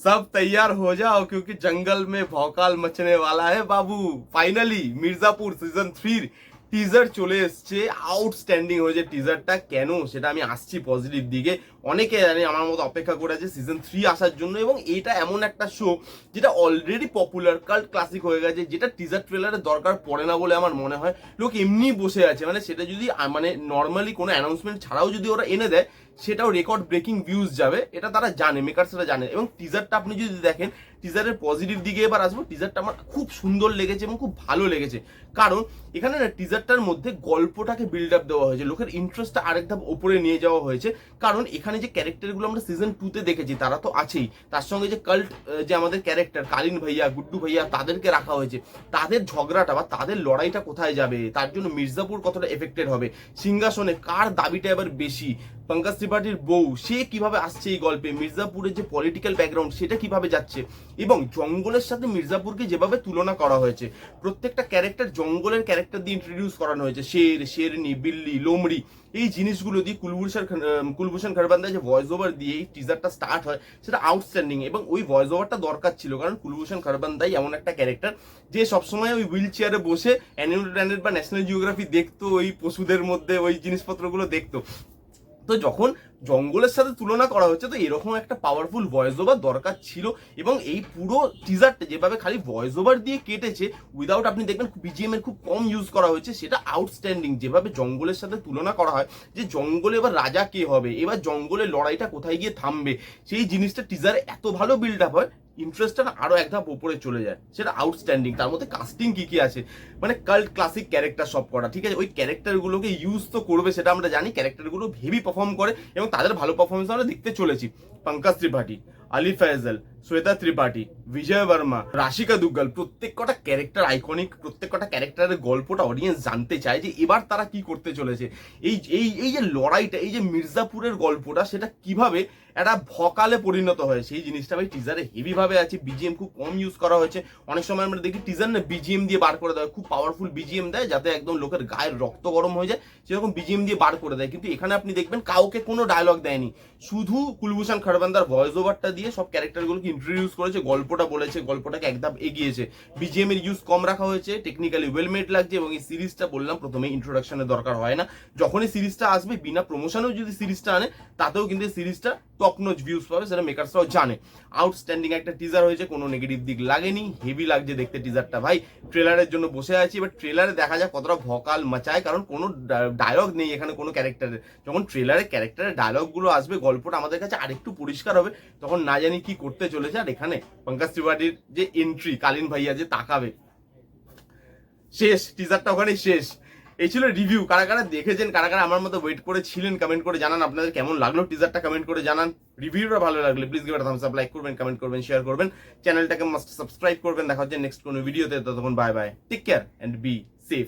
सब तैयार हो जाओ क्योंकि जंगल में भौकाल मचने वाला है बाबू ফাইনালি মির্জাপুর সিজন থ্রির টিজার চলে এসছে আউটস্ট্যান্ডিং হয়েছে টিজারটা কেন সেটা আমি আসছি পজিটিভ দিকে অনেকে জানি আমার মতো অপেক্ষা করে আছে সিজন থ্রি আসার জন্য এবং এটা এমন একটা শো যেটা অলরেডি পপুলার কাল্ট ক্লাসিক হয়ে গেছে যেটা টিজার ট্রেলারের দরকার পড়ে না বলে আমার মনে হয় লোক এমনি বসে আছে মানে সেটা যদি আহ, মানে নর্মালি কোনো অ্যানাউন্সমেন্ট ছাড়াও যদি ওরা এনে দেয় সেটাও রেকর্ড ব্রেকিং ভিউজ যাবে, এটা তারা জানে মেকার্সরা জানে। এবং টিজারটা আপনি যদি দেখেন টিজারের পজিটিভ দিকে এবার আসব টিজারটা আমার খুব সুন্দর লেগেছে এবং খুব ভালো লেগেছে। কারণ এখানে না টিজারটার মধ্যে গল্পটাকে বিল্ড আপ দেওয়া হয়েছে, লোকের ইন্টারেস্টটা আরেক ধাপ ওপরে নিয়ে যাওয়া হয়েছে। কারণ এখানে যে ক্যারেক্টারগুলো আমরা সিজন টুতে দেখেছি, তারা তো আছেই। তার সঙ্গে যে কাল্ট যে আমাদের ক্যারেক্টার কালীন ভাইয়া, গুড্ডু ভাইয়া, তাদেরকে রাখা হয়েছে। তাদের ঝগড়াটা বা তাদের লড়াইটা কোথায় যাবে? তার জন্য মির্জাপুর কতটা এফেক্টেড হবে? সিংহাসনে কার দাবিটা এবার বেশি? পঙ্কজ ত্রিপাঠীর বউ, সে কীভাবে আসছে এই গল্পে? মির্জাপুরের যে পলিটিক্যাল ব্যাকগ্রাউন্ড সেটা কীভাবে যাচ্ছে? এবং জঙ্গলের সাথে মির্জাপুরকে যেভাবে তুলনা করা হয়েছে, প্রত্যেকটা ক্যারেক্টার জঙ্গলের ক্যারেক্টার দিয়ে ইন্ট্রোডিউস করানো হয়েছে। শের, শেরনি, বিল্লি, লোমড়ি, এই জিনিসগুলো দিয়ে কুলভূষণ কুলভূষণ খরবান্দার যে ভয়েস ওভার দিয়ে এই টিজারটা স্টার্ট হয়, সেটা আউটস্ট্যান্ডিং এবং ওই ভয়েস ওভারটা দরকার ছিল, কারণ কুলভূষণ খরবান্দাই এমন একটা ক্যারেক্টার যে সবসময় ওই হুইল চেয়ারে বসে অ্যানিমেল বা ন্যাশনাল জিওগ্রাফি দেখতো, ওই পশুদের মধ্যে ওই জিনিসপত্রগুলো দেখতো। যখন জঙ্গলের সাথে তুলনা করা হচ্ছে, তো এরকম একটা পাওয়ারফুল ভয়েস ওভার দরকার ছিল এবং এই পুরো টিজারটা যেভাবে খালি ভয়েস ওভার দিয়ে কেটেছে উইদাউট আপনি দেখবেন বিজিএম এর খুব কম ইউজ করা হয়েছে, সেটা আউটস্ট্যান্ডিং যেভাবে জঙ্গলের সাথে তুলনা করা হয়, যে জঙ্গলে এবার রাজা কে হবে, এবার জঙ্গলের লড়াইটা কোথায় গিয়ে থামবে, সেই জিনিসটা টিজারে এত ভালো বিল্ড আপ হয় ইন্টারেস্টটা না আরও এক ধাপ উপরে চলে যায়, সেটা আউটস্ট্যান্ডিং তার মধ্যে কাস্টিং কি কি আছে মানে কাল্ট ক্লাসিক ক্যারেক্টার সব করা ঠিক আছে? ওই ক্যারেক্টারগুলোকে ইউজ তো করবে, সেটা আমরা জানি ক্যারেক্টারগুলো হেভি পারফর্ম করে এবং তাদের ভালো পারফরমেন্স আমরা দেখতে চলেছি। পঙ্কাজ ত্রিপাঠী আলি ফয়জল শ্বেতা ত্রিপাঠী, বিজয় বর্মা, রাশিকা দুগ্গল, প্রত্যেক কটা ক্যারেক্টার আইকনিক প্রত্যেক কটা ক্যারেক্টারের গল্পটা অডিয়েন্স জানতে চায় যে এবার তারা কি করতে চলেছে। এই এই এই যে লড়াইটা, এই যে মির্জাপুরের গল্পটা, সেটা কীভাবে একটা ভকালে পরিণত হয়েছে সেই জিনিসটা ভাই টিজারে হেভি ভাবে আছে। বিজিএম খুব কম ইউজ করা হয়েছে। অনেক সময় আমরা দেখি টিজার না বিজিএম দিয়ে বার করে দেয়, খুব পাওয়ারফুল বিজিএম দেয়, যাতে একদম লোকের গায়ের রক্ত গরম হয়ে যায়, সেরকম বিজিএম দিয়ে বার করে দেয়। কিন্তু এখানে আপনি দেখবেন কাউকে কোনো ডায়লগ দেয়নি। শুধু কুলভূষণ খড়বান্দার ভয়েস ওভারটা দিয়ে সব ক্যারেক্টারগুলোকে ইন্ট্রোডিউস করেছে, গল্পটা বলেছে, গল্পটাকে একদম এগিয়েছে। বিজিএম এর ইউজ কম রাখা হয়েছে টেকনিক্যালি ওয়েল মেড লাগছে এবং এই সিরিজটা বললাম প্রথমে ইন্ট্রোডাকশনের দরকার হয় না। যখনই সিরিজটা আসবে, বিনা প্রমোশনেও যদি সিরিজটা আনে, তাতেও কিন্তু সিরিজটা টপ নোচ ভিউজ পাবে, সেটা মেকার্সরাও জানে। আউটস্ট্যান্ডিং একটা টিজার হয়েছে, কোনো নেগেটিভ দিক লাগেনি হেভি লাগছে দেখতে টিজারটা ভাই ট্রেলারের জন্য বসে আছি এবার ট্রেলারে দেখা যায় কতটা ভকাল মাচায়, কারণ কোনো ডায়লগ নেই এখানে কোনো ক্যারেক্টারের যখন ট্রেলারে ক্যারেক্টারের ডায়লগগুলো আসবে, গল্পটা আমাদের কাছে আরেকটু পরিষ্কার হবে, তখন না জানি কি করতে চলেছে আর এখানে পঙ্কজ ত্রিপাঠীর যে এন্ট্রি কালীন ভাইয়া যে তাকাবে। শেষ টিজারটা ওখানে শেষ। এই ছিল রিভিউ কারা কারা দেখেছেন, কারা কারা আমার মতো ওয়েট করে ছিলেন কমেন্ট করে জানান। আপনাদের কেমন লাগল টিজারটা কমেন্ট করে জানান। রিভিউটা ভালো লাগলে please give thumbs up like করবেন কমেন্ট করবেন শেয়ার করবেন। চ্যানেলটাকে মাস্ট সাবস্ক্রাইব করবেন। দেখা হচ্ছে নেক্সট কোনো ভিডিওতে ততক্ষণ bye bye take care and be safe